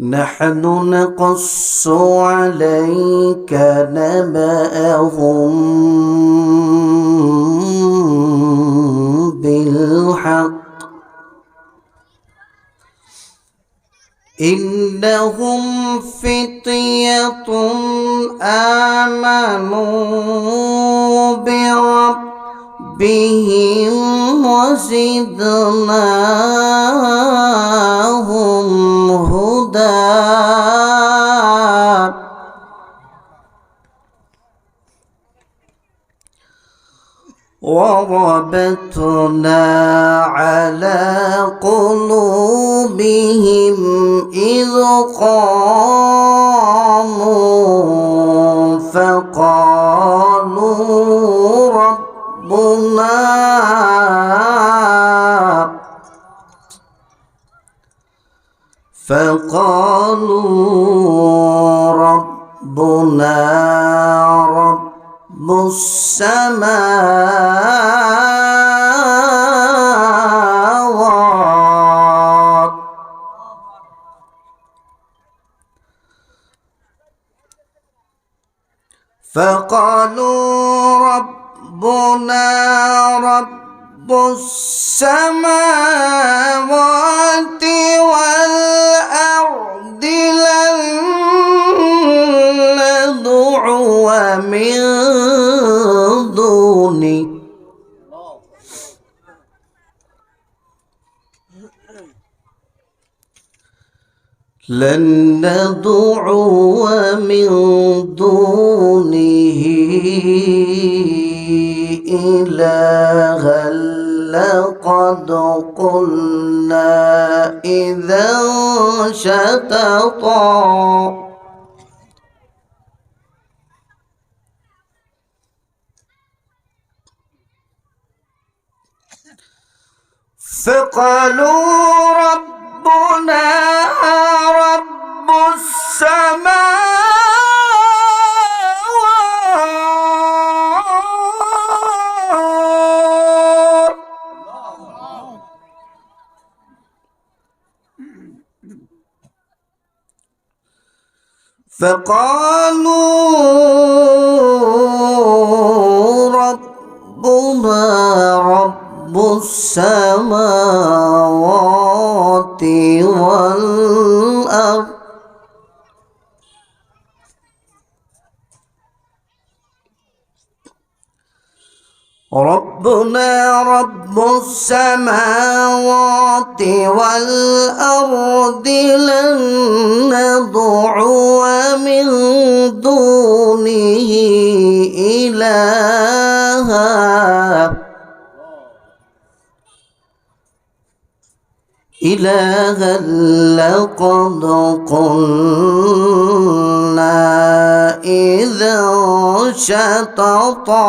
نحن نقص عليك نبأهم بالحق. إنهم فتية آمنوا بربهم وزدناهم وربطنا على قلوبهم إذ قاموا فقالوا ربنا فقالوا ربنا رب السماوات. فقالوا ربنا رب السماوات لن ندعو من دونه إلها لقد قلنا إذا شتطا فقالوا فقالوا ربنا رب السماوات والأرض. ربنا رب السماوات والأرض لن ندعو دونه إلها إلها لقد قلنا إذا شططا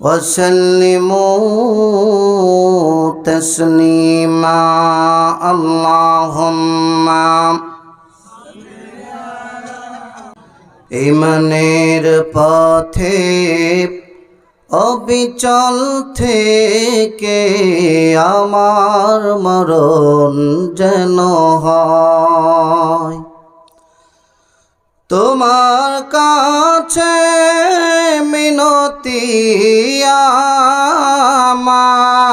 وسلموا تسليما اللهم ইমানের পথে অবিচল থেকে আমার মরণ যেন হয় তোমার কাছে মিনতি আমার।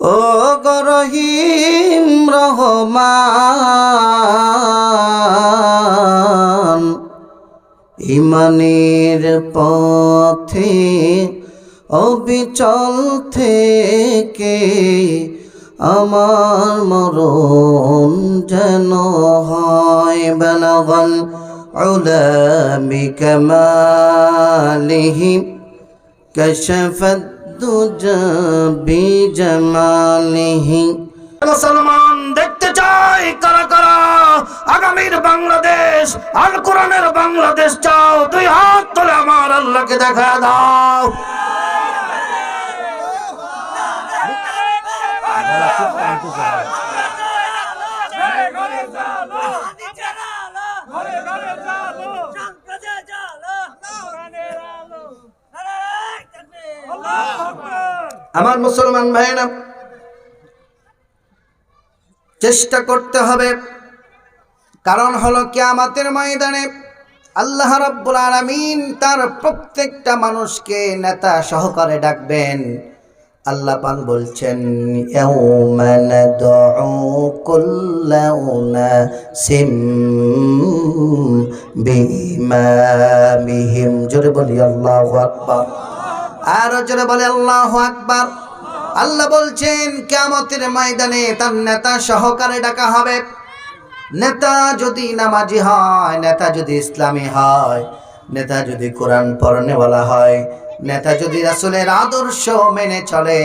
ও গরহিম রহমান ইমানের পথে অবিচল থেকে আমার মরণ যেন হয় বেলগল। علا بكماله كشف الدجى بجماله মুসলমান দেখতে চাই কারা কারা আগামীর বাংলাদেশ আল কোরআনের বাংলাদেশ চাও দুই হাত তুলে আমার আল্লাহকে দেখা দাও আমার মুসলমান ভাইরা চেষ্টা করতে হবে। কারণ হলো কিয়ামতের ময়দানে আল্লাহ রাব্বুল আলামিন তার প্রত্যেকটা মানুষকে নেতা সহকারে ডাকবেন। আল্লাহ পাক বলছেন জোরে বলি, আল্লাহ আকবার। আর জোরে বলে, আল্লাহ আকবার। আল্লাহ বলছেন কেমতের ময়দানে তার নেতা সহকারে ডাকা হবে। নেতা যদি নামাজি হয়, নেতা যদি ইসলামী হয়, নেতা যদি কোরআন বলা হয় নেতা যদি রাসূলের আদর্শ মেনে চলে,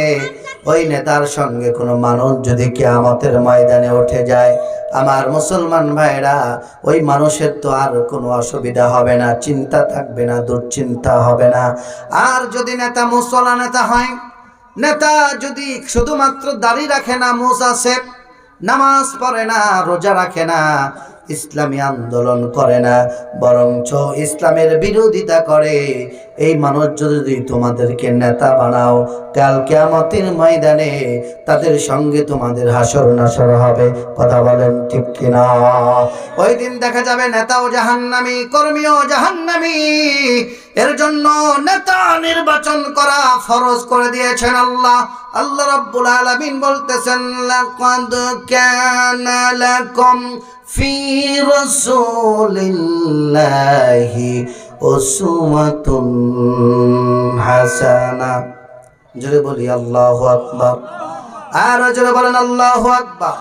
ওই নেতার সঙ্গে কোনো মানুষ যদি কিয়ামতের ময়দানে উঠে যায়, আমার মুসলমান ভাইরা, ওই মানুষের তো আর কোনো অসুবিধা হবে না, চিন্তা থাকবে না, দুশ্চিন্তা হবে না। আর যদি নেতা মুসলা নেতা হয়, নেতা যদি শুধুমাত্র দাড়ি রাখে না, মুস আছে নামাজ পড়ে না, রোজা রাখে না ইসলামী আন্দোলন করে না, বরঞ্চ ইসলামের বিরোধিতা করে। এই মানুষ যদি তোমাদেরকে নেতা বানাও, কাল কেয়ামতের ময়দানে তাদের সঙ্গে তোমাদের হাসর নাসর হবে। কথা বলেন ঠিক কিনা? ওই দিন দেখা যাবে নেতাও জাহান্নামী, কর্মীও জাহান্নামী। এর জন্য নেতা নির্বাচন করা ফরজ করে দিয়েছেন আল্লাহ। আল্লাহ রাব্বুল আলামিন বলতেছেন, লাকাদ কানা লাকুম ফি রাসূলিল্লাহি উসওয়াতুন হাসানা। জোরে বলি, আল্লাহু আকবার। আর জোরে বলেন, আল্লাহু আকবার।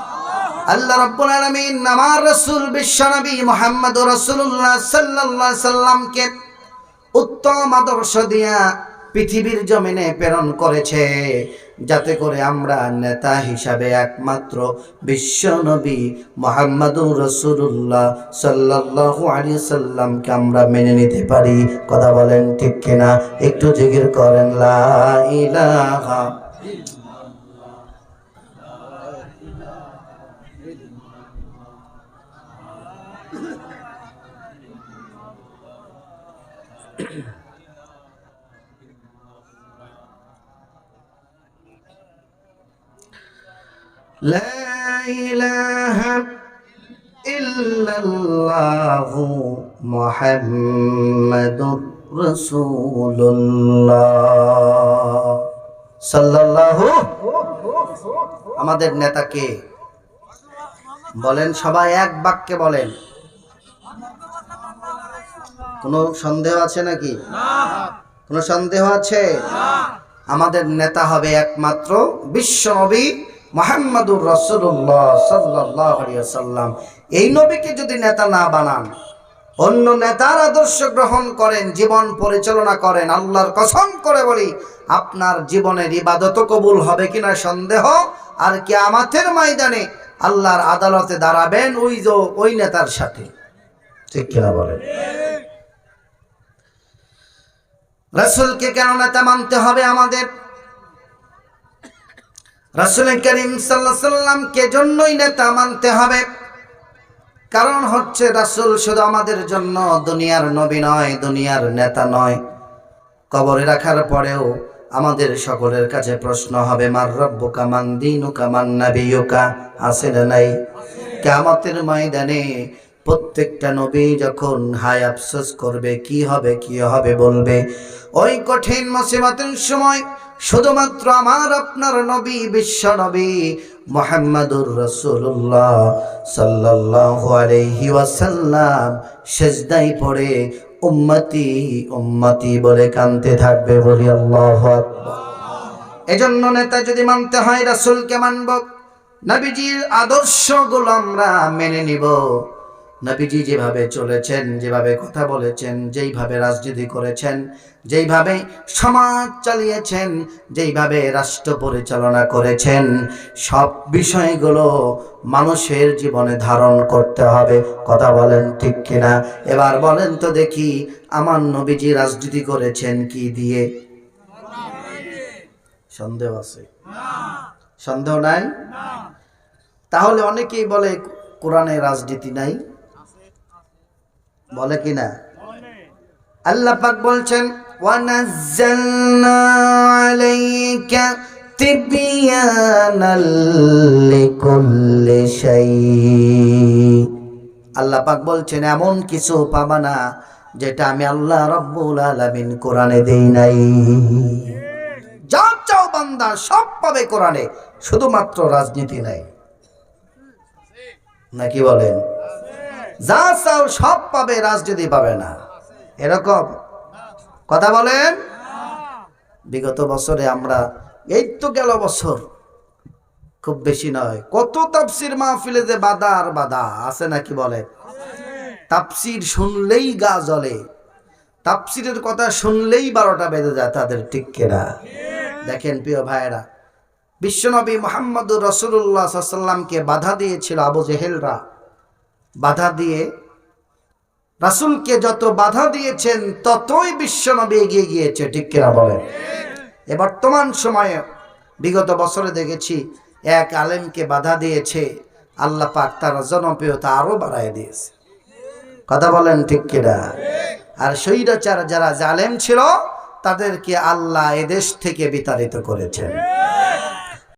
আল্লাহ রাব্বুল আলামিন আমার রাসূল বিশ্বনবী মুহাম্মদ রাসূলুল্লাহ সাল্লাল্লাহু সাল্লামকে উত্তম আদর্শ দিয়া পৃথিবীর জমিনে প্রেরণ করেছে। যাতে করে আমরা নেতা হিসাবে একমাত্র বিশ্বনবী মোহাম্মদুর রসুল্লাহ সাল্লাহু আলী সাল্লামকে আমরা মেনে নিতে পারি। কথা বলেন ঠিক কিনা? একটু জিগির করেন, লা لا إله إلا الله محمد رسول الله সাল্লাল্লাহু আমাদের নেতাকে বলেন সবাই এক বাক্যে বলেন কোনো সন্দেহ আছে নাকি কোনো সন্দেহ আছে আমাদের নেতা হবে একমাত্র বিশ্ব নবী মোহাম্মদুর রসুল্লাহ সাল্লাম এই নবীকে যদি নেতা না বানান, অন্য নেতার আদর্শ গ্রহণ করেন, জীবন পরিচালনা করেন, আল্লাহর কসম করে বলি, আপনার জীবনের ইবাদত কবুল হবে কিনা সন্দেহ? আর কি আমাদের ময়দানে আল্লাহর আদালতে দাঁড়াবেন ওই যে ওই নেতার সাথে। ঠিক কিনা বলেন? রসুলকে কেন নেতা মানতে হবে আমাদের? রাসুল করিম সাল্লাহ সাল্লামকে জন্যই নেতা মানতে হবে? কারণ হচ্ছে রাসুল শুধু আমাদের জন্য দুনিয়ার নবী নয়, দুনিয়ার নেতা নয়। কবরে রাখার পরেও আমাদের সকলের কাছে প্রশ্ন হবে, মার রব্বুকা, মান দিনুকা, মান নাবিয়ুকা? আছে না নাই। কিয়ামতের ময়দানে প্রত্যেকটা নবী যখন হাই আফসোস করবে, কি হবে কি হবে? বলবে। ওই কঠিন মুসিবতের সময় শুধুমাত্র আমার আপনার নবী, বিশ্ব নবী মোহাম্মদুর রসুল্লাহ আলাইহি ওয়াসাল্লাম সেজদাই পড়ে উম্মতি উম্মতি বলে কানতে থাকবে বলি আল্লাহ এজন্য নেতা যদি মানতে হয় রাসূলকে মানব, নবীজির আদর্শগুলো আমরা মেনে নিব। নবীজি যেভাবে চলেছেন যেভাবে কথা বলেছেন যেইভাবে রাজনীতি করেছেন যেইভাবে সমাজ চালিয়েছেন যেইভাবে রাষ্ট্র পরিচালনা করেছেন সব বিষয়গুলো মানুষের জীবনে ধারণ করতে হবে। কথা বলেন ঠিক কিনা? এবার বলেন তো দেখি আমার নবীজি রাজনীতি করেছেন কি দিয়ে? সন্দেহ আছে। সন্দেহ নাই? তাহলে অনেকেই বলে কোরআনে রাজনীতি নাই। বলে কি না আল্লাহ পাক বলছেন আল্লাহ পাক বলছেন, এমন কিছু পাবা না যেটা আমি আল্লাহ রব্বুল আলামিন কোরআনে দেই নাই। যা চাও বান্দা, সব পাবে কোরআনে, শুধুমাত্র রাজনীতি নাই। নাকি বলেন? যা চাও সব পাবে, রাজনীতি পাবে না। এরকম। কথা বলেন? বিগত বছরে আমরা, এই তো গেল বছর, খুব বেশি নয়, কত তাপসির মাহফিলে যে বাধা আর বাধা, আছে নাকি বলে? তাপসির শুনলেই গা জ্বলে তাপসিরের কথা শুনলেই বারোটা বেজে যায়, তাদের কেনা? দেখেন প্রিয় ভাইয়েরা, বিশ্বনবী মোহাম্মদুর রসুল্লাহ সাল্লামকে বাধা দিয়েছিল আবু জেহেলরা। বাধা দিয়ে, রাসুলকে যত বাধা দিয়েছেন, ততই বিশ্বনবী এগিয়ে গিয়েছে, ঠিক কিনা বলেন? এ বর্তমান সময়ে, বিগত বছরে দেখেছি, এক আলেমকে বাধা দিয়েছে, আল্লাহ পাক তার জনপ্রিয়তা আরও বাড়ায় দিয়েছে। কথা বলেন ঠিক কিনা? আর স্বৈরাচার যারা জালেম ছিল, তাদেরকে আল্লাহ এদেশ থেকে বিতাড়িত করেছেন।